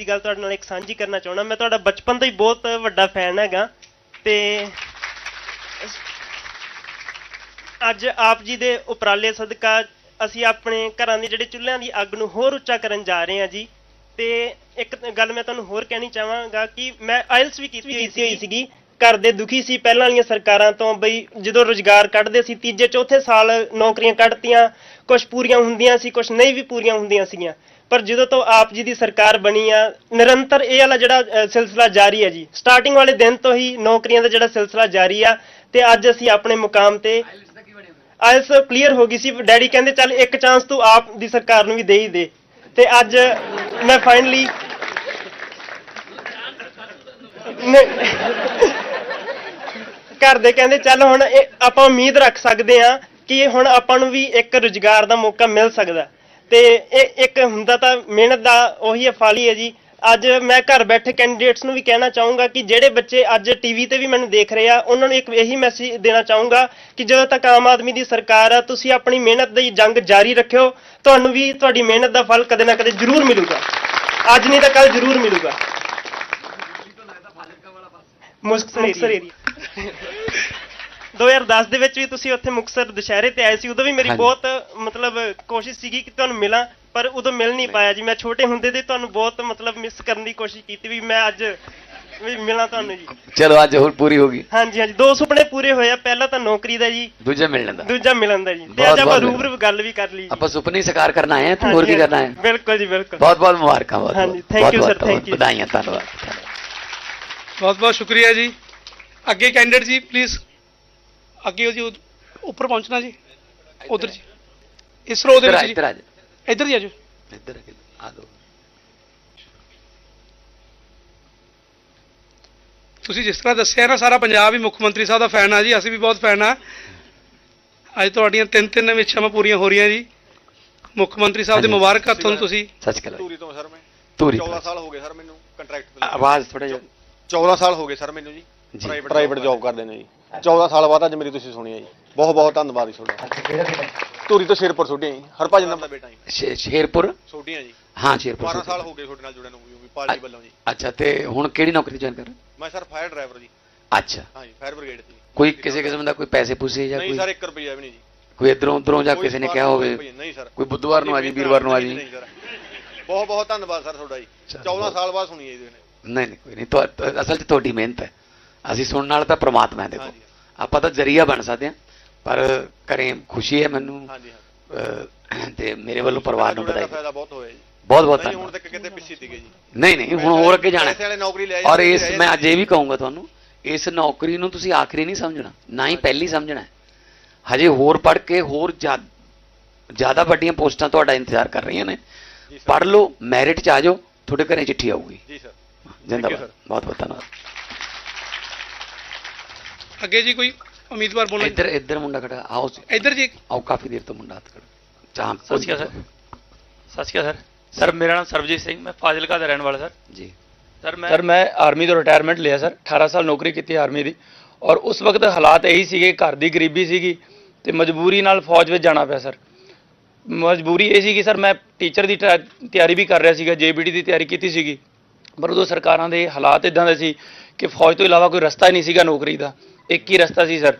ਦੀ ਗੱਲ ਤੁਹਾਡੇ ਨਾਲ ਇੱਕ ਸਾਂਝੀ ਕਰਨਾ ਚਾਹੁੰਦਾ। ਮੈਂ ਤੁਹਾਡਾ ਬਚਪਨ ਤੋਂ ਹੀ ਬਹੁਤ ਵੱਡਾ ਫੈਨ ਹੈਗਾ ਤੇ ਅੱਜ ਆਪ ਜੀ ਦੇ ਉਪਰਾਲੇ ਸਦਕਾ ਅਸੀਂ ਆਪਣੇ ਘਰਾਂ ਦੇ ਜਿਹੜੇ ਚੁੱਲ੍ਹਿਆਂ ਦੀ ਅੱਗ ਨੂੰ ਹੋਰ ਉੱਚਾ ਕਰਨ ਜਾ ਰਹੇ ਹਾਂ ਜੀ। ਤੇ ਇੱਕ ਗੱਲ ਮੈਂ ਤੁਹਾਨੂੰ ਹੋਰ ਕਹਿਣੀ ਚਾਹਾਂਗਾ ਕਿ ਮੈਂ ਆਇਲਸ ਵੀ ਕੀਤੀ ਹੋਈ ਸੀਗੀ। ਘਰ ਦੇ ਦੁਖੀ ਸੀ ਪਹਿਲਾਂ ਵਾਲੀਆਂ ਸਰਕਾਰਾਂ ਤੋਂ ਬਈ ਜਦੋਂ ਰੋਜ਼ਗਾਰ ਕੱਢਦੇ ਸੀ ਤੀਜੇ ਚੌਥੇ ਸਾਲ ਨੌਕਰੀਆਂ ਕੱਢਤੀਆਂ ਕੁਝ ਪੂਰੀਆਂ ਹੁੰਦੀਆਂ ਸੀ ਕੁਝ ਨਹੀਂ ਵੀ ਪੂਰੀਆਂ ਹੁੰਦੀਆਂ ਸੀਗੀਆਂ। ਪਰ ਜਦੋਂ ਤੋਂ ਆਪ ਜੀ ਦੀ ਸਰਕਾਰ ਬਣੀ ਆ, ਨਿਰੰਤਰ ਇਹ ਵਾਲਾ ਜਿਹੜਾ ਸਿਲਸਿਲਾ ਜਾਰੀ ਹੈ ਜੀ। ਸਟਾਰਟਿੰਗ ਵਾਲੇ ਦਿਨ ਤੋਂ ਹੀ ਨੌਕਰੀਆਂ ਦਾ ਜਿਹੜਾ ਸਿਲਸਿਲਾ ਜਾਰੀ ਆ ਤੇ ਅੱਜ ਅਸੀਂ ਆਪਣੇ ਮੁਕਾਮ ਤੇ ਆਇਲਸ ਕਲੀਅਰ ਹੋ ਗਈ ਸੀ। ਡੈਡੀ ਕਹਿੰਦੇ, ਚੱਲ ਇੱਕ ਚਾਂਸ ਤੂੰ ਆਪ ਦੀ ਸਰਕਾਰ ਨੂੰ ਵੀ ਦੇ ਹੀ ਦੇ। ਤੇ ਅੱਜ ਮੈਂ ਫਾਈਨਲੀ ਘਰ ਦੇ ਕਹਿੰਦੇ, ਚੱਲ ਹੁਣ ਇਹ ਆਪਾਂ ਉਮੀਦ ਰੱਖ ਸਕਦੇ ਆ ਕਿ ਹੁਣ ਆਪਾਂ ਨੂੰ ਵੀ ਇੱਕ ਰੁਜ਼ਗਾਰ ਦਾ ਮੌਕਾ ਮਿਲ ਸਕਦਾ। ਤੇ ਇਹ ਇੱਕ ਹੁੰਦਾ ਤਾਂ ਮਿਹਨਤ ਦਾ ਉਹੀ ਫਲ ਹੀ ਹੈ ਜੀ। ਅੱਜ ਮੈਂ ਘਰ ਬੈਠੇ ਕੈਂਡੀਡੇਟਸ ਨੂੰ ਵੀ ਕਹਿਣਾ ਚਾਹੂੰਗਾ ਕਿ ਜਿਹੜੇ ਬੱਚੇ ਅੱਜ ਟੀਵੀ ਤੇ ਵੀ ਮੈਨੂੰ ਦੇਖ ਰਹੇ ਆ ਉਹਨਾਂ ਨੂੰ ਇੱਕ ਇਹੀ ਮੈਸੇਜ ਦੇਣਾ ਚਾਹੂੰਗਾ ਕਿ ਜਦੋਂ ਤੱਕ ਆਮ ਆਦਮੀ ਦੀ ਸਰਕਾਰ ਆ ਤੁਸੀਂ ਆਪਣੀ ਮਿਹਨਤ ਦੀ ਜੰਗ ਜਾਰੀ ਰੱਖਿਓ। ਤੁਹਾਨੂੰ ਵੀ ਤੁਹਾਡੀ ਮਿਹਨਤ ਦਾ ਫਲ ਕਦੇ ਨਾ ਕਦੇ ਜ਼ਰੂਰ ਮਿਲੂਗਾ। ਅੱਜ ਨਹੀਂ ਤਾਂ ਕੱਲ ਜ਼ਰੂਰ ਮਿਲੂਗਾ। ਮੁਕਤਸਰ ਏਰੀਆ। 2010 ਦੇ ਵਿੱਚ ਵੀ ਤੁਸੀਂ ਉੱਥੇ ਮੁਕਤਸਰ ਦੁਸ਼ਹਿਰੇ ਤੇ ਆਏ ਸੀ ਉਦੋਂ ਵੀ ਮੇਰੀ। ਬਹੁਤ ਮਤਲਬ ਕੋਸ਼ਿਸ਼ ਸੀਗੀ ਕਿ ਤੁਹਾਨੂੰ ਮਿਲਾਂ ਪਰ ਉਦੋਂ ਮਿਲ ਨਹੀਂ ਪਾਇਆ ਜੀ। ਮੈਂ ਛੋਟੇ ਹੁੰਦੇ ਤੇ ਤੁਹਾਨੂੰ ਬਹੁਤ ਮਤਲਬ ਮਿਸ ਕਰਨ ਦੀ ਕੋਸ਼ਿਸ਼ ਕੀਤੀ ਵੀ ਮੈਂ ਅੱਜ ਵੀ ਮਿਲਾਂ ਤੁਹਾਨੂੰ ਜੀ। ਚਲੋ ਅੱਜ ਹੋਰ ਪੂਰੀ ਹੋ ਗਈ। ਹਾਂਜੀ ਹਾਂਜੀ। ਦੋ ਸੁਪਨੇ ਪੂਰੇ ਹੋਏ ਆ। ਪਹਿਲਾ ਤਾਂ ਨੌਕਰੀ ਦਾ ਜੀ ਦੂਜਾ ਮਿਲਣ ਦਾ। ਦੂਜਾ ਮਿਲਣ ਦਾ ਜੀ। ਤੇ ਅੱਜ ਆਪਾਂ ਰੂਬਰੂ ਗੱਲ ਵੀ ਕਰ ਲਈ ਜੀ। ਆਪਾਂ ਸੁਪਨੇ ਸਾਕਾਰ ਕਰਨ ਆਏ ਆ ਤੇ ਹੋਰ ਕੀ ਕਰਨਾ ਹੈ? ਬਿਲਕੁਲ ਜੀ ਬਿਲਕੁਲ। ਬਹੁਤ ਬਹੁਤ ਮੁਬਾਰਕਾਂ ਬਹੁਤ ਹਾਂਜੀ, ਬਹੁਤ- sir, thank ਬਹੁਤ you. ਵਧਾਈਆਂ ਧੰਨਵਾਦ। ਬਹੁਤ ਬਹੁਤ ਸ਼ੁਕਰੀਆ ਜੀ। ਅੱਗੇ ਕੈਂਡੀਡੇਟ ਜੀ ਪਲੀਜ਼ ਅੱਗੇ ਹੋ ਜੀ ਉੱਪਰ ਪਹੁੰਚਣਾ ਜੀ ਉਧਰ ਜੀ। ਇਸ ਰੋ ਦੇ ਆ, ਵਿੱਚ ਇੱਧਰ ਆ ਜੀ। ਜਾ ਇੱਧਰ ਜੀ ਆਜੋ ਇੱਧਰ ਆ ਕੇ ਆ ਦੋ ਤੁਸੀਂ ਜਿਸ ਤਰ੍ਹਾਂ ਦੱਸਿਆ ਨਾ ਸਾਰਾ ਪੰਜਾਬ ਹੀ ਮੁੱਖ ਮੰਤਰੀ ਸਾਹਿਬ ਦਾ ਫੈਨ ਆ ਜੀ ਅਸੀਂ ਵੀ ਬਹੁਤ ਫੈਨ ਆ। ਅੱਜ ਤੁਹਾਡੀਆਂ ਤਿੰਨ ਤਿੰਨ ਇੱਛਾਵਾਂ ਪੂਰੀਆਂ ਹੋ ਰਹੀਆਂ ਜੀ। ਮੁੱਖ ਮੰਤਰੀ ਸਾਹਿਬ ਦੇ ਹਾਂਜੀ। ਮੁਬਾਰਕ ਹੱਥੋਂ ਤੁਸੀਂ ਸੱਚ ਕਲਾ ਧੂਰੀ ਤੋਂ ਸਰ ਮੈਂ। ਧੂਰੀ 14 ਸਾਲ ਹੋ ਗਏ ਸਰ ਮੈਨੂੰ ਕੰਟਰੈਕਟ ਤੇ ਆਵਾਜ਼ ਥੋੜਾ ਜਿਹਾ। 14 ਸਾਲ ਹੋ ਗਏ ਸਰ ਮੈਨੂੰ ਜੀ। ਜੀ। ਪ੍ਰਾਈਵੇਟ ਜੌਬ ਕਰਦੇ ਨੇ ਜੀ। 14 ਸਾਲ ਬਾਅਦ ਅੱਜ ਮੇਰੀ ਤੁਸੀਂ ਸੁਣੀ ਹੈ ਜੀ। ਬਹੁਤ ਬਹੁਤ ਧੰਨਵਾਦ ਜੀ ਤੁਹਾਡਾ। ਧੂਰੀ ਤੋਂ ਸ਼ੇਰਪੁਰ ਛੋਡੀਆਂ ਜੀ। ਹਰਭਜਨ ਦਾ ਬੇਟਾ ਜੀ। ਸ਼ੇਰਪੁਰ? ਛੋਡੀਆਂ ਜੀ। ਹਾਂ ਸ਼ੇਰਪੁਰ 12 ਸ਼ੇਰਪੁਰ। ਸਾਲ ਹੋ ਗਏ ਤੁਹਾਡੇ ਨਾਲ ਜੁੜਨ ਨੂੰ ਵੀ ਪਾਰਟੀ ਵੱਲੋਂ ਜੀ। ਅੱਛਾ ਤੇ ਹੁਣ ਕਿਹੜੀ ਨੌਕਰੀ ਜੁਆਇਨ ਕਰ ਰਹੇ ਮੈਂ ਸਰ ਫਾਇਰ ਡਰਾਈਵਰ ਜੀ। ਅੱਛਾ। ਹਾਂ ਜੀ ਫਾਇਰ ਬ੍ਰਿਗੇਡ ਤੇ ਕੋਈ ਕਿਸੇ ਕਿਸਮ ਦਾ ਕੋਈ ਪੈਸੇ ਪੂਸੇ ਜਾਂ ਨਹੀਂ ਕੋਈ ਸਰ 1 ਰੁਪਿਆ ਵੀ ਨਹੀਂ ਜੀ। ਕੋਈ ਇਧਰੋਂ ਉਧਰੋਂ ਜਾਂ ਕਿਸੇ ਨੇ ਕਿਹਾ ਹੋਵੇ? ਨਹੀਂ ਸਰ। ਕੋਈ ਬੁੱਧਵਾਰ ਨੂੰ ਆ ਜੀ ਵੀਰਵਾਰ ਨੂੰ ਆ ਜੀ? ਨਹੀਂ ਬਹੁਤ ਬਹੁਤ ਧੰਨਵਾਦ ਸਰ ਤੁਹਾਡਾ ਜੀ। ਚਲੋ, 14 ਬਹੁਤ- ਸਾਲ ਬਾਅਦ ਸੁਣੀ ਹੈ ਜੀ ਨਹੀਂ ਨਹੀਂ ਕੋਈ ਨਹੀਂ। ਅਸਲ 'ਚ ਤੁਹਾਡੀ ਮਿਹਨਤ ਹੈ। ਅਸੀਂ ਸੁਣਨ ਨਾਲ ਤਾਂ ਪ੍ਰਮਾਤਮਾ ਹੈ ਦੇਖੋ। ਆਪਾਂ ਤਾਂ ਜ਼ਰੀਆ ਬਣ ਸਕਦੇ ਹਾਂ ਪਰ ਕਰੇ ਖੁਸ਼ੀ ਹੈ ਮੈਨੂੰ। ਤੇ ਮੇਰੇ ਵੱਲੋਂ ਪਰਿਵਾਰ ਨੂੰ ਵਧਾਈ ਬਹੁਤ ਹੋਇਆ ਜੀ। ਬਹੁਤ ਹੁਣ ਤੱਕ ਕਿਤੇ ਪਿੱਛੇ ਸੀਗੇ ਜੀ। ਨਹੀਂ ਨਹੀਂ ਹੁਣ ਹੋਰ ਅੱਗੇ ਜਾਣਾ ਔਰ ਇਸ ਮੈਂ ਅੱਜ ਇਹ ਵੀ ਕਹੂੰਗਾ ਤੁਹਾਨੂੰ ਇਸ ਨੌਕਰੀ ਨੂੰ ਤੁਸੀਂ ਆਖਰੀ ਨਹੀਂ ਸਮਝਣਾ ਨਾ ਹੀ ਪਹਿਲੀ ਸਮਝਣਾ। ਹਜੇ ਹੋਰ ਪੜ੍ਹ ਕੇ ਹੋਰ ਜ਼ਿਆ- ਜ਼ਿਆਦਾ ਵੱਡੀਆਂ ਪੋਸਟਾਂ ਤੁਹਾਡਾ ਇੰਤਜ਼ਾਰ ਕਰ ਰਹੀਆਂ ਨੇ। ਪੜ੍ਹ ਲਓ ਮੈਰਿਟ 'ਚ ਆ ਜਾਓ ਤੁਹਾਡੇ ਘਰੇ ਚਿੱਠੀ ਆਊਗੀ। ਜੀ ਸਰ। ਜਿੰਦਾਬਾਦ. ਬਹੁਤ ਬਹੁਤ ਧੰਨਵਾਦ। ਅੱਗੇ ਜੀ ਕੋਈ ਉਮੀਦਵਾਰ ਬੋਲਣਾ ਇੱਧਰ ਇੱਧਰ ਮੁੰਡਾ ਖੜਾ ਆਓ ਜੀ। ਇੱਧਰ ਜੀ। ਆਓ ਕਾਫੀ ਦੇਰ ਤੋਂ ਮੁੰਡਾ ਹੱਥ ਖੜਾ। ਚਾਹ ਸਤਿ ਸ਼੍ਰੀ ਅਕਾਲ ਸਰ। ਸਤਿ ਸ਼੍ਰੀ ਅਕਾਲ ਸਰ। ਸਰ ਮੇਰਾ ਨਾਮ ਸਰਬਜੀਤ ਸਿੰਘ ਮੈਂ ਫਾਜ਼ਿਲਕਾ ਦਾ ਰਹਿਣ ਵਾਲਾ ਸਰ। ਜੀ। ਸਰ ਮੈਂ ਸਰ ਮੈਂ ਆਰਮੀ ਤੋਂ ਰਿਟਾਇਰਮੈਂਟ ਲਿਆ ਸਰ। 18 ਸਾਲ ਨੌਕਰੀ ਕੀਤੀ ਆਰਮੀ ਦੀ। ਔਰ ਉਸ ਵਕਤ ਹਾਲਾਤ ਇਹੀ ਸੀਗੇ ਘਰ ਦੀ ਗਰੀਬੀ ਸੀਗੀ ਤੇ ਮਜਬੂਰੀ ਨਾਲ ਫੌਜ ਵਿੱਚ ਜਾਣਾ ਪਿਆ ਸਰ। ਮਜਬੂਰੀ ਇਹ ਸੀ ਕਿ ਸਰ ਮੈਂ ਟੀਚਰ ਦੀ ਟਰਾ- ਤਿਆਰੀ ਵੀ ਕਰ ਰਿਹਾ ਸੀਗਾ ਜੇਬੀਡੀ ਦੀ ਤਿਆਰੀ ਕੀਤੀ ਸੀਗੀ। ਪਰ ਉਦੋਂ ਸਰਕਾਰਾਂ ਦੇ ਹਾਲਾਤ ਇਦਾਂ ਦੇ ਸੀ ਕਿ ਫੌਜ ਤੋਂ ਇਲਾਵਾ ਕੋਈ ਰਸਤਾ ਹੀ ਨਹੀਂ ਸੀਗਾ ਨੌਕਰੀ ਦਾ। ਇੱਕ ਹੀ ਰਸਤਾ ਸੀ, ਸਰ।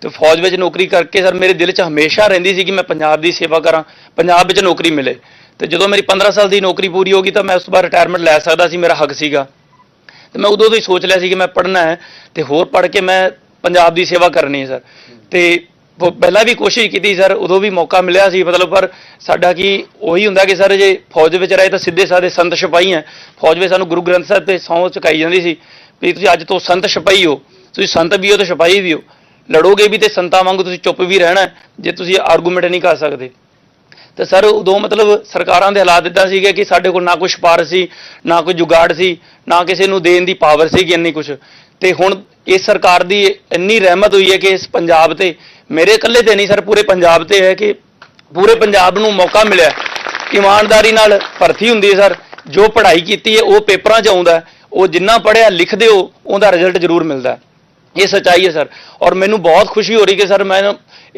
ਤੇ ਫੌਜ ਵਿੱਚ ਨੌਕਰੀ ਕਰਕੇ, ਸਰ, ਮੇਰੇ ਦਿਲ 'ਚ ਹਮੇਸ਼ਾ ਰਹਿੰਦੀ ਸੀ ਕਿ ਮੈਂ ਪੰਜਾਬ ਦੀ ਸੇਵਾ ਕਰਾਂ, ਪੰਜਾਬ ਵਿੱਚ ਨੌਕਰੀ ਮਿਲੇ। ਤੇ ਜਦੋਂ ਮੇਰੀ 15 ਸਾਲ ਦੀ ਨੌਕਰੀ ਪੂਰੀ ਹੋ ਗਈ, ਤਾਂ ਮੈਂ ਉਸ ਤੋਂ ਬਾਅਦ ਰਿਟਾਇਰਮੈਂਟ ਲੈ ਸਕਦਾ ਸੀ, ਮੇਰਾ ਹੱਕ ਸੀਗਾ। ਤੇ ਮੈਂ ਉਦੋਂ ਤੋਂ ਹੀ ਸੋਚ ਲਿਆ ਸੀ ਕਿ ਮੈਂ ਪੜ੍ਹਨਾ ਹੈ, ਤੇ ਹੋਰ ਪੜ੍ਹ ਕੇ ਮੈਂ ਪੰਜਾਬ ਦੀ ਸੇਵਾ ਕਰਨੀ ਹੈ, ਸਰ। ਤੇ ਪਹਿਲਾਂ ਵੀ ਕੋਸ਼ਿਸ਼ ਕੀਤੀ, ਸਰ, ਉਦੋਂ ਵੀ ਮੌਕਾ ਮਿਲਿਆ ਸੀ, ਮਤਲਬ ਪਰ ਸਾਡਾ ਕੀ ਉਹੀ ਹੁੰਦਾ ਕਿ, ਸਰ, ਜੇ ਫੌਜ ਵਿੱਚ ਰਹੇ ਤਾਂ ਸਿੱਧੇ ਸਾਦੇ ਸੰਤ ਸਿਪਾਹੀ ਹੈ। ਫੌਜ ਵਿੱਚ ਸਾਨੂੰ ਗੁਰੂ ਗ੍ਰੰਥ ਸਾਹਿਬ ਤੇ ਸਹੁੰ ਚੁਕਾਈ ਜਾਂਦੀ ਸੀ, ਵੀ ਤੁਸੀਂ ਅੱਜ ਤੋਂ ਸੰਤ ਸਿਪਾਹੀ ਹੋ। ਤੁਸੀਂ ਸੰਤ ਵੀ ਹੋ ਤੇ ਸਿਪਾਹੀ ਵੀ ਹੋ। ਲੜੋਗੇ ਵੀ ਤੇ ਸੰਤਾਂ ਵਾਂਗੂ ਤੁਸੀਂ ਚੁੱਪ ਵੀ ਰਹਿਣਾ ਜੇ ਤੁਸੀਂ ਆਰਗੂਮੈਂਟ ਨਹੀਂ ਕਰ ਸਕਦੇ। ਤੇ ਸਰ, ਉਦੋਂ ਮਤਲਬ ਸਰਕਾਰਾਂ ਦੇ ਹਾਲਾਤ ਇਦਾਂ ਸੀਗੇ ਕਿ ਸਾਡੇ ਕੋਲ ਨਾ ਕੋਈ ਸਿਫਾਰਸ਼ ਸੀ, ਨਾ ਕੋਈ ਜੁਗਾੜ ਸੀ, ਨਾ ਕਿਸੇ ਨੂੰ ਦੇਣ ਦੀ ਪਾਵਰ ਸੀ ਕਿ ਇੰਨੀ ਕੁਝ ਤੇ ਹੁਣ ਇਸ ਸਰਕਾਰ ਦੀ ਇੰਨੀ ਰਹਿਮਤ ਹੋਈ ਹੈ ਕਿ ਇਸ ਪੰਜਾਬ ਤੇ, ਮੇਰੇ ਇਕੱਲੇ ਤੇ ਨਹੀਂ ਸਰ, ਪੂਰੇ ਪੰਜਾਬ ਤੇ ਹੈ ਕਿ ਪੂਰੇ ਪੰਜਾਬ ਨੂੰ ਮੌਕਾ ਮਿਲਿਆ ਇਮਾਨਦਾਰੀ ਨਾਲ ਭਰਤੀ ਹੁੰਦੀ ਹੈ ਸਰ, ਜੋ ਪੜ੍ਹਾਈ ਕੀਤੀ ਹੈ, ਉਹ ਪੇਪਰਾਂ 'ਚ ਆਉਂਦਾ ਉਹ ਜਿੰਨਾ ਪੜ੍ਹਿਆ ਲਿਖਦੇ ਹੋ, ਉਹਦਾ ਰਿਜ਼ਲਟ ਜ਼ਰੂਰ ਮਿਲਦਾ ਇਹ ਸੱਚਾਈ ਹੈ ਸਰ। ਔਰ ਮੈਨੂੰ ਬਹੁਤ ਖੁਸ਼ੀ ਹੋ ਰਹੀ ਕਿ ਸਰ ਮੈਂ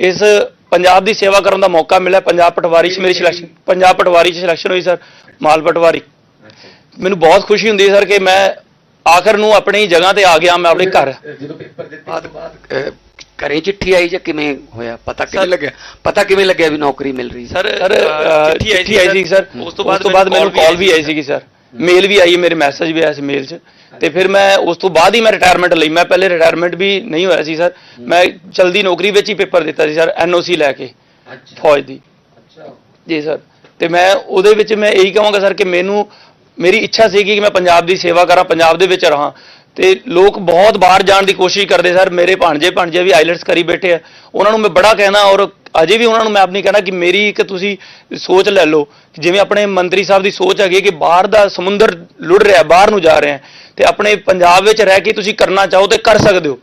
ਇਸ ਪੰਜਾਬ ਦੀ ਸੇਵਾ ਕਰਨ ਦਾ ਮੌਕਾ ਮਿਲਿਆ। ਪੰਜਾਬ ਪਟਵਾਰੀ 'ਚ ਮੇਰੀ ਸਿਲੈਕਸ਼ਨ ਪੰਜਾਬ ਪਟਵਾਰੀ 'ਚ ਸਿਲੈਕਸ਼ਨ ਹੋਈ ਸਰ ਮਾਲ ਪਟਵਾਰੀ। ਮੈਨੂੰ ਬਹੁਤ ਖੁਸ਼ੀ ਹੁੰਦੀ ਹੈ ਸਰ ਕਿ ਮੈਂ ਆਖਰ ਨੂੰ ਆਪਣੀ ਜਗ੍ਹਾ ਤੇ ਆ ਗਿਆ ਮੈਂ ਆਪਣੇ ਘਰ। ਜਦੋਂ ਪੇਪਰ ਦਿੱਤੇ ਬਾਅਦ ਬਾਅਦ ਘਰੇ ਚਿੱਠੀ ਆਈ ਜਾਂ ਕਿਵੇਂ ਹੋਇਆ? ਪਤਾ ਕਿਵੇਂ ਲੱਗਿਆ? ਪਤਾ ਕਿਵੇਂ ਲੱਗਿਆ ਵੀ ਨੌਕਰੀ ਮਿਲ ਰਹੀ? ਸਰ ਚਿੱਠੀ ਆਈ ਸੀ ਸਰ। ਉਸ ਤੋਂ ਬਾਅਦ ਮੈਨੂੰ ਕਾਲ ਵੀ ਆਈ ਸੀਗੀ ਸਰ। ਮੇਲ ਵੀ ਆਈ ਮੇਰੇ ਮੈਸੇਜ ਵੀ ਆਇਆ ਸੀ ਮੇਲ 'ਚ। ਤੇ ਫਿਰ ਮੈਂ ਉਸ ਤੋਂ ਬਾਅਦ ਹੀ ਮੈਂ ਰਿਟਾਇਰਮੈਂਟ ਲਈ। ਮੈਂ ਪਹਿਲੇ ਰਿਟਾਇਰਮੈਂਟ ਵੀ ਨਹੀਂ ਹੋਇਆ ਸੀ ਸਰ ਮੈਂ ਜਲਦੀ ਨੌਕਰੀ ਵਿੱਚ ਹੀ ਪੇਪਰ ਦਿੱਤਾ ਸੀ ਸਰ ਐਨਓਸੀ ਲੈ ਕੇ ਫੌਜ ਦੀ। ਜੀ ਸਰ ਤੇ ਮੈਂ ਉਹਦੇ ਵਿੱਚ ਮੈਂ ਇਹੀ ਕਹਾਂਗਾ ਸਰ ਕਿ ਮੈਨੂੰ ਮੇਰੀ ਇੱਛਾ ਸੀਗੀ ਕਿ ਮੈਂ ਪੰਜਾਬ ਦੀ ਸੇਵਾ ਕਰਾਂ ਪੰਜਾਬ ਦੇ ਵਿੱਚ ਰਹਾਂ। ਤੇ ਲੋਕ ਬਹੁਤ ਬਾਹਰ ਜਾਣ ਦੀ ਕੋਸ਼ਿਸ਼ ਕਰਦੇ ਸਰ ਮੇਰੇ ਭਾਣਜੇ ਭਾਣਜੇ ਵੀ ਆਈਲੈਟਸ ਕਰੀ ਬੈਠੇ ਆ। ਉਹਨਾਂ ਨੂੰ ਮੈਂ ਬੜਾ ਕਹਿਣਾ ਔਰ ਅਜੇ ਵੀ ਉਹਨਾਂ ਨੂੰ ਮੈਂ ਆਪਣੀ ਕਹਿਣਾ ਕਿ ਮੇਰੀ ਇੱਕ ਤੁਸੀਂ ਸੋਚ ਲੈ ਲਓ ਜਿਵੇਂ ਆਪਣੇ ਮੰਤਰੀ ਸਾਹਿਬ ਦੀ ਸੋਚ ਹੈਗੀ ਕਿ ਬਾਹਰ ਦਾ ਸਮੁੰਦਰ ਲੁੜ ਰਿਹਾ, ਬਾਹਰ ਨੂੰ ਜਾ ਰਿਹਾ ਆ ਤੇ ਆਪਣੇ ਪੰਜਾਬ ਵਿੱਚ ਰਹਿ ਕੇ ਤੁਸੀਂ ਕਰਨਾ ਚਾਹੋ ਤੇ ਕਰ ਸਕਦੇ ਹੋ।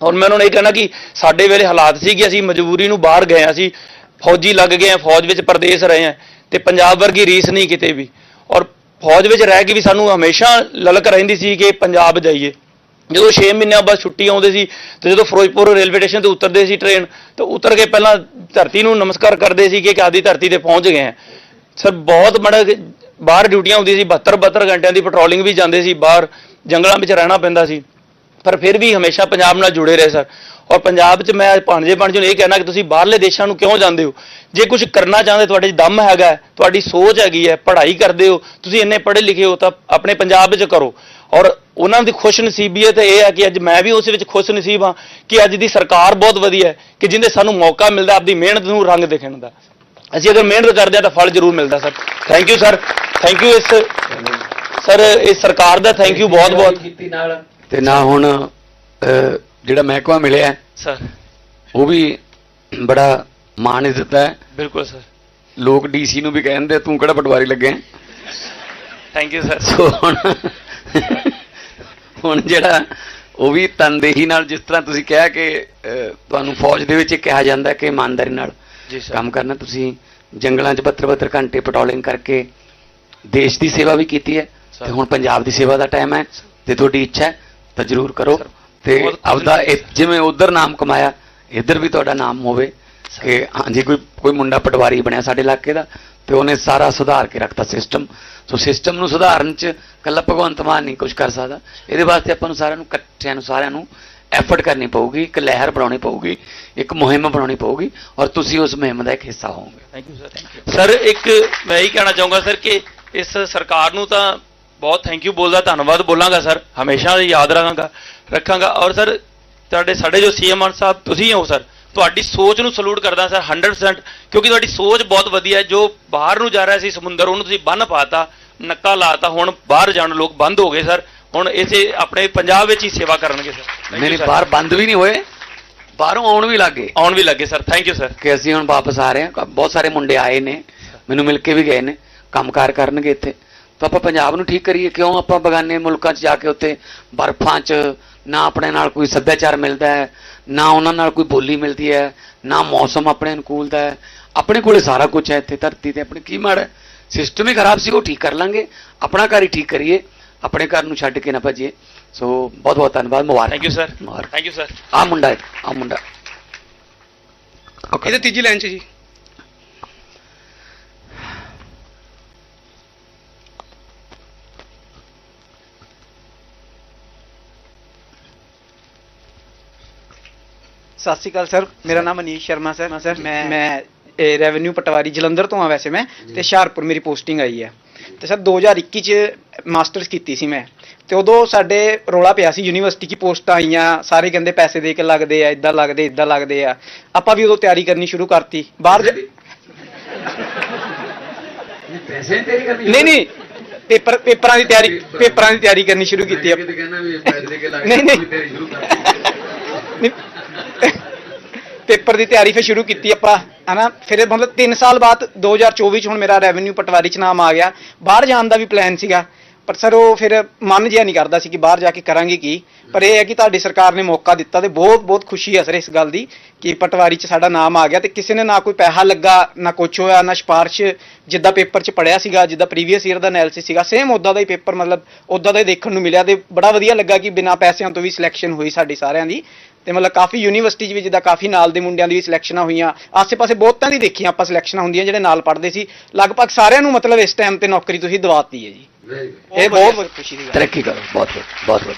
ਔਰ ਮੈਂ ਉਹਨਾਂ ਨੂੰ ਇਹ ਕਹਿਣਾ ਕਿ ਸਾਡੇ ਵੇਲੇ ਹਾਲਾਤ ਸੀ ਕਿ ਅਸੀਂ ਮਜਬੂਰੀ ਨੂੰ ਬਾਹਰ ਗਏ ਹਾਂ, ਅਸੀਂ ਫੌਜੀ ਲੱਗ ਗਏ ਹਾਂ, ਫੌਜ ਵਿੱਚ ਪਰਦੇਸ ਰਹੇ ਹਾਂ ਤੇ ਪੰਜਾਬ ਵਰਗੀ ਰੀਸ ਨਹੀਂ ਕਿਤੇ ਵੀ। ਔਰ ਫੌਜ ਵਿੱਚ ਰਹਿ ਕੇ ਵੀ ਸਾਨੂੰ ਹਮੇਸ਼ਾ ਲਲਕ ਰਹਿੰਦੀ ਸੀ ਕਿ ਪੰਜਾਬ ਜਾਈਏ। ਜਦੋਂ 6 ਮਹੀਨਿਆਂ ਬਾਅਦ ਛੁੱਟੀ ਆਉਂਦੇ ਸੀ ਤੇ ਜਦੋਂ ਫਿਰੋਜ਼ਪੁਰ ਰੇਲਵੇ ਸਟੇਸ਼ਨ ਤੇ ਉਤਰਦੇ ਸੀ ਟ੍ਰੇਨ ਤੇ ਉਤਰ ਕੇ ਪਹਿਲਾਂ ਧਰਤੀ ਨੂੰ ਨਮਸਕਾਰ ਕਰਦੇ ਸੀ ਕਿ ਆਦੀ ਧਰਤੀ ਤੇ ਪਹੁੰਚ ਗਏ ਹਾਂ। ਸਰ, ਬਹੁਤ ਮੜਾ ਬਾਹਰ ਡਿਊਟੀਆਂ ਹੁੰਦੀਆਂ ਸੀ 72 72 ਘੰਟਿਆਂ ਦੀ ਪੈਟਰੋਲਿੰਗ ਵੀ ਜਾਂਦੇ ਸੀ, ਬਾਹਰ ਜੰਗਲਾਂ ਵਿੱਚ ਰਹਿਣਾ ਪੈਂਦਾ ਸੀ। ਪਰ ਫਿਰ ਵੀ ਹਮੇਸ਼ਾ ਪੰਜਾਬ ਨਾਲ ਜੁੜੇ ਰਹੇ, ਸਰ। ਔਰ ਪੰਜਾਬ 'ਚ ਮੈਂ ਭਾਣਜੇ ਭਾਣਜੇ ਨੂੰ ਇਹ ਕਹਿਣਾ ਕਿ ਤੁਸੀਂ ਬਾਹਰਲੇ ਦੇਸ਼ਾਂ ਨੂੰ ਕਿਉਂ ਜਾਂਦੇ ਹੋ? ਜੇ ਕੁਝ ਕਰਨਾ ਚਾਹੁੰਦੇ, ਤੁਹਾਡੇ 'ਚ ਦਮ ਹੈਗਾ, ਤੁਹਾਡੀ ਸੋਚ ਹੈਗੀ ਹੈ, ਪੜ੍ਹਾਈ ਕਰਦੇ ਹੋ, ਤੁਸੀਂ ਇੰਨੇ ਪੜ੍ਹੇ ਲਿਖੇ ਹੋ, ਤਾਂ ਆਪਣੇ ਪੰਜਾਬ 'ਚ ਕਰੋ। ਔਰ ਉਹਨਾਂ ਦੀ ਖੁਸ਼ ਨਸੀਬੀਅਤ ਇਹ ਹੈ ਕਿ ਅੱਜ ਮੈਂ ਵੀ ਉਸ ਵਿੱਚ ਖੁਸ਼ ਨਸੀਬ ਹਾਂ ਕਿ ਅੱਜ ਦੀ ਸਰਕਾਰ ਬਹੁਤ ਵਧੀਆ ਹੈ ਕਿ ਜਿੰਦੇ ਸਾਨੂੰ ਮੌਕਾ ਮਿਲਦਾ ਆਪਦੀ ਮਿਹਨਤ ਨੂੰ ਰੰਗ ਦਿਖਣ ਦਾ। ਅਸੀਂ ਅਗਰ ਮਿਹਨਤ ਕਰਦੇ ਹਾਂ ਤਾਂ ਫਲ ਜ਼ਰੂਰ ਮਿਲਦਾ sir. Thank you sir thank you ਇਸ ਸਰ ਇਸ ਸਰਕਾਰ ਦਾ ਥੈਂਕ ਯੂ ਬਹੁਤ ਬਹੁਤ। ਤੇ ਨਾ ਹੁਣ ਜਿਹੜਾ ਮਹਿਕਮਾ ਮਿਲਿਆ ਸਰ। ਉਹ ਵੀ ਬੜਾ ਮਾਣ ਇੱਜ਼ਤ ਹੈ। ਬਿਲਕੁਲ ਸਰ। ਲੋਕ ਡੀਸੀ ਨੂੰ ਵੀ ਕਹਿੰਦੇ ਤੂੰ ਕਿਹੜਾ ਪਟਵਾਰੀ ਲੱਗਿਆ? ਥੈਂਕ ਯੂ ਸਰ ਸੋ ਹੁਣ ਹੁਣ ਜਿਹੜਾ ਉਹ ਵੀ ਤਨਦੇਹੀ ਨਾਲ ਜਿਸ ਤਰ੍ਹਾਂ ਤੁਸੀਂ ਕਿਹਾ ਕਿ ਤੁਹਾਨੂੰ ਫੌਜ ਦੇ ਵਿੱਚ ਕਿਹਾ ਜਾਂਦਾ ਕਿ ਇਮਾਨਦਾਰੀ ਨਾਲ ਕੰਮ ਕਰਨਾ ਤੁਸੀਂ ਜੰਗਲਾਂ 'ਚ 72 72 ਘੰਟੇ ਪੈਟਰੋਲਿੰਗ ਕਰਕੇ ਦੇਸ਼ ਦੀ ਸੇਵਾ ਵੀ ਕੀਤੀ ਹੈ। ਤੇ ਹੁਣ ਪੰਜਾਬ ਦੀ ਸੇਵਾ ਦਾ ਟਾਈਮ ਹੈ ਤੇ ਤੁਹਾਡੀ ਇੱਛਾ ਹੈ ਤਾਂ ਜ਼ਰੂਰ ਕਰੋ ਤੇ ਆਪਦਾ ਜਿਵੇਂ ਉਧਰ ਨਾਮ ਕਮਾਇਆ ਇੱਧਰ ਵੀ ਤੁਹਾਡਾ ਨਾਮ ਹੋਵੇ ਕਿ ਹਾਂਜੀ ਕੋਈ ਕੋਈ ਮੁੰਡਾ ਪਟਵਾਰੀ ਬਣਿਆ ਸਾਡੇ ਇਲਾਕੇ ਦਾ ਤੇ ਉਹਨੇ ਸਾਰਾ ਸੁਧਾਰ ਕੇ ਰੱਖਤਾ ਸਿਸਟਮ ਸੋ ਸਿਸਟਮ ਨੂੰ ਸੁਧਾਰਨ 'ਚ ਕੱਲਾ ਭਗਵੰਤ ਮਾਨ ਨਹੀਂ ਕੁਝ ਕਰ ਸਕਦਾ। ਇਹਦੇ ਵਾਸਤੇ ਆਪਾਂ ਨੂੰ ਸਾਰਿਆਂ ਨੂੰ ਇਕੱਠਿਆਂ ਨੂੰ ਸਾਰਿਆਂ ਨੂੰ ਐਫਰਟ ਕਰਨੀ ਪਊਗੀ ਇੱਕ ਲਹਿਰ ਬਣਾਉਣੀ ਪਊਗੀ ਇੱਕ ਮੁਹਿੰਮ ਬਣਾਉਣੀ ਪਊਗੀ ਔਰ ਤੁਸੀਂ ਉਸ ਮੁਹਿੰਮ ਦਾ ਇੱਕ ਹਿੱਸਾ ਹੋਵੋਗੇ। ਥੈਂਕ ਯੂ ਸਰ ਸਰ ਇੱਕ ਮੈਂ ਇਹੀ ਕਹਿਣਾ ਚਾਹੂੰਗਾ ਸਰ ਕਿ ਇਸ ਸਰਕਾਰ ਨੂੰ ਤਾਂ ਬਹੁਤ ਥੈਂਕ ਯੂ ਬੋਲਦਾ ਧੰਨਵਾਦ ਬੋਲਾਂਗਾ ਸਰ ਹਮੇਸ਼ਾ ਯਾਦ ਰੱਖਾਂਗਾ ਰੱਖਾਂਗਾ। ਔਰ ਸਰ ਤੁਹਾਡੇ ਸਾਡੇ ਜੋ ਸੀਐਮ ਸਾਹਿਬ ਤੁਸੀਂ ਹੋ ਸਰ ਤੁਹਾਡੀ ਸੋਚ ਨੂੰ ਸਲੂਟ ਕਰਦਾ ਸਰ 100% ਕਿਉਂਕਿ ਤੁਹਾਡੀ ਸੋਚ ਬਹੁਤ ਵਧੀਆ ਹੈ। ਜੋ ਬਾਹਰ ਨੂੰ ਜਾ ਰਿਹਾ ਸੀ ਸਮੁੰਦਰ ਉਹਨੂੰ ਤੁਸੀਂ ਬੰਨ ਪਾਤਾ ਨੱਕਾ ਲਾਤਾ ਹੁਣ ਬਾਹਰ ਜਾਣ ਲੋਕ ਬੰਦ ਹੋ ਗਏ ਸਰ। ਹੁਣ ਇਸੇ ਆਪਣੇ ਪੰਜਾਬ ਵਿੱਚ ਹੀ ਸੇਵਾ ਕਰਨਗੇ ਸਰ। Sir. ਬਾਹਰ ਬੰਦ ਵੀ ਨਹੀਂ ਹੋਏ। ਬਾਹਰੋਂ ਆਉਣ ਵੀ ਲੱਗੇ ਆਉਣ ਵੀ ਲੱਗੇ ਸਰ। ਥੈਂਕ ਯੂ ਸਰ ਕਿ ਅਸੀਂ ਹੁਣ ਵਾਪਸ ਆ ਰਹੇ ਹਾਂ। ਬਹੁਤ ਸਾਰੇ ਮੁੰਡੇ ਆਏ ਨੇ। ਮੈਨੂੰ ਮਿਲ ਕੇ ਵੀ ਗਏ ਨੇ। ਕੰਮਕਾਰ ਕਰਨਗੇ ਇੱਥੇ। ਤਾਂ ਆਪਾਂ ਪੰਜਾਬ ਨੂੰ ਠੀਕ ਕਰੀਏ। ਕਿਉਂ ਆਪਾਂ ਬਗਾਨੇ ਮੁਲਕਾਂ 'ਚ ਜਾ ਕੇ ਉੱਥੇ ਬਰਫਾਂ 'ਚ ਨਾ ਆਪਣੇ ਨਾਲ ਕੋਈ ਸੱਭਿਆਚਾਰ ਮਿਲਦਾ ਹੈ ਨਾ ਉਹਨਾਂ ਨਾਲ ਕੋਈ ਬੋਲੀ ਮਿਲਦੀ ਹੈ ਨਾ ਮੌਸਮ ਆਪਣੇ ਅਨੁਕੂਲ ਦਾ ਹੈ। ਆਪਣੇ ਕੋਲੇ ਸਾਰਾ ਕੁਝ ਹੈ ਇੱਥੇ ਧਰਤੀ ਤੇ ਆਪਣੇ ਕੀ ਮਾੜਾ ਸਿਸਟਮ ਹੀ ਖਰਾਬ ਸੀ ਉਹ ਠੀਕ ਕਰ ਲਾਂਗੇ। ਆਪਣਾ ਘਰ ਹੀ ਠੀਕ ਕਰੀਏ। ਆਪਣੇ ਘਰ ਨੂੰ ਛੱਡ ਕੇ ਨਾ ਭੱਜੀਏ। ਸੋ ਬਹੁਤ ਬਹੁਤ ਧੰਨਵਾਦ। ਮੁਬਾਰਕ। ਥੈਂਕ ਯੂ ਸਰ ਮੁਬਾਰਕ। ਥੈਂਕ ਯੂ ਸਰ ਆ ਮੁੰਡਾ ਆ ਮੁੰਡਾ। ਇਹਦੇ ਤੀਜੀ ਲਾਈਨ 'ਚ ਜੀ। ਸਤਿ ਸ਼੍ਰੀ ਅਕਾਲ ਸਰ ਮੇਰਾ ਨਾਮ ਅਨੀਸ਼ ਸ਼ਰਮਾ ਸਰ। ਸਰ ਮੈਂ ਮੈਂ ਰੈਵਨਿਊ ਪਟਵਾਰੀ ਜਲੰਧਰ ਤੋਂ ਆ ਵੈਸੇ ਮੈਂ ਤੇ ਹੁਸ਼ਿਆਰਪੁਰ ਮੇਰੀ ਪੋਸਟਿੰਗ ਆਈ ਹੈ। ਤੇ ਸਰ 2021 ਚ ਮਾਸਟਰਸ ਕੀਤੀ ਸੀ ਮੈਂ। ਤੇ ਉਦੋਂ ਸਾਡੇ ਰੋਲਾ ਪਿਆ ਸੀ ਯੂਨੀਵਰਸਿਟੀ ਕੀ ਪੋਸਟਾਂ ਆਈਆਂ ਸਾਰੇ ਕਹਿੰਦੇ ਪੈਸੇ ਦੇ ਕੇ ਲੱਗਦੇ ਆ ਇਦਾਂ ਲੱਗਦੇ ਇਦਾਂ ਲੱਗਦੇ ਆ। ਆਪਾਂ ਵੀ ਉਦੋਂ ਤਿਆਰੀ ਕਰਨੀ ਸ਼ੁਰੂ ਕਰਤੀ। ਬਾਹਰ ਜਾ- ਪੈਸੇ ਤੇਰੀ ਕਰਨੀ ਨਹੀਂ ਨਹੀਂ ਪੇਪਰ ਪੇਪਰਾਂ ਦੀ ਤਿਆਰੀ ਪੇਪਰਾਂ। ਦੀ ਤਿਆਰੀ ਕਰਨੀ ਸ਼ੁਰੂ ਕੀਤੀ ਆ। ਨਹੀਂ ਨਹੀਂ ਪੇਪਰ ਦੀ ਤਿਆਰੀ ਫਿਰ ਸ਼ੁਰੂ ਕੀਤੀ ਆਪਾਂ, ਹਨਾ? ਫਿਰ ਮਤਲਬ 3 ਸਾਲ ਬਾਅਦ 2024 ਚ ਹੁਣ ਮੇਰਾ ਰੈਵਨਿਊ ਪਟਵਾਰੀ ਚ ਨਾਮ ਆ ਗਿਆ। ਬਾਹਰ ਜਾਣ ਦਾ ਵੀ ਪਲਾਨ ਸੀਗਾ, ਪਰ ਸਰ ਉਹ ਫਿਰ ਮਨ ਜਿਆ ਨਹੀਂ ਕਰਦਾ ਸੀ ਕਿ ਬਾਹਰ ਜਾ ਕੇ ਕਰਾਂਗੇ ਕੀ। ਪਰ ਇਹ ਹੈ ਕਿ ਤੁਹਾਡੀ ਸਰਕਾਰ ਨੇ ਮੌਕਾ ਦਿੱਤਾ ਤੇ ਬਹੁਤ ਬਹੁਤ ਖੁਸ਼ੀ ਹੈ ਸਰ ਇਸ ਗੱਲ ਦੀ ਕਿ ਪਟਵਾਰੀ ਚ ਸਾਡਾ ਨਾਮ ਆ ਗਿਆ ਤੇ ਕਿਸੇ ਨੇ ਨਾ ਕੋਈ ਪੈਸਾ ਲੱਗਾ, ਨਾ ਕੁਛ ਹੋਇਆ, ਨਾ ਸਿਫਾਰਿਸ਼ ਜਿੱਦਾਂ ਪੇਪਰ ਚ ਪੜਿਆ ਸੀਗਾ, ਜਿੱਦਾਂ ਪ੍ਰੀਵੀਅਸ ਈਅਰ ਦਾ ਐਨਾਲਿਸਿਸ ਸੀਗਾ ਸੇਮ ਉਦਾਂ ਦਾ ਹੀ ਪੇਪਰ ਮਤਲਬ ਉਦਾਂ ਦਾ ਹੀ ਦੇਖਣ ਨੂੰ ਮਿਲਿਆ ਤੇ ਬੜਾ ਵਧੀਆ ਲੱਗਾ ਕਿ ਬਿਨਾਂ ਪੈਸਿਆਂ ਤੋਂ ਵੀ ਸਿਲੈਕਸ਼ਨ ਹੋਈ ਸਾਡੀ ਸਾਰਿਆਂ ਦੀ। ਤੇ ਮਤਲਬ ਕਾਫੀ ਯੂਨੀਵਰਸਿਟੀ 'ਚ ਵੀ ਜਿੱਦਾਂ ਕਾਫੀ ਨਾਲ ਦੇ ਮੁੰਡਿਆਂ ਦੀ ਵੀ ਸਿਲੈਕਸ਼ਨਾਂ ਹੋਈਆਂ ਆਸੇ-ਪਾਸੇ ਬਹੁਤਾਂ ਦੀ ਦੇਖੀਆਂ ਆਪਾਂ ਸਿਲੈਕਸ਼ਨਾਂ ਹੁੰਦੀਆਂ ਜਿਹੜੇ ਨਾਲ ਪੜ੍ਹਦੇ ਸੀ। ਲਗਭਗ ਸਾਰਿਆਂ ਨੂੰ ਮਤਲਬ ਇਸ ਟਾਈਮ ਤੇ ਨੌਕਰੀ ਤੁਸੀਂ ਦਿਵਾਤੀ ਹੈ ਜੀ। ਇਹ ਬਹੁਤ ਖੁਸ਼ੀ ਦੀ ਗੱਲ ਤਰੱਕੀ ਕਰੋ। ਬਹੁਤ ਬਹੁਤ ਬਹੁਤ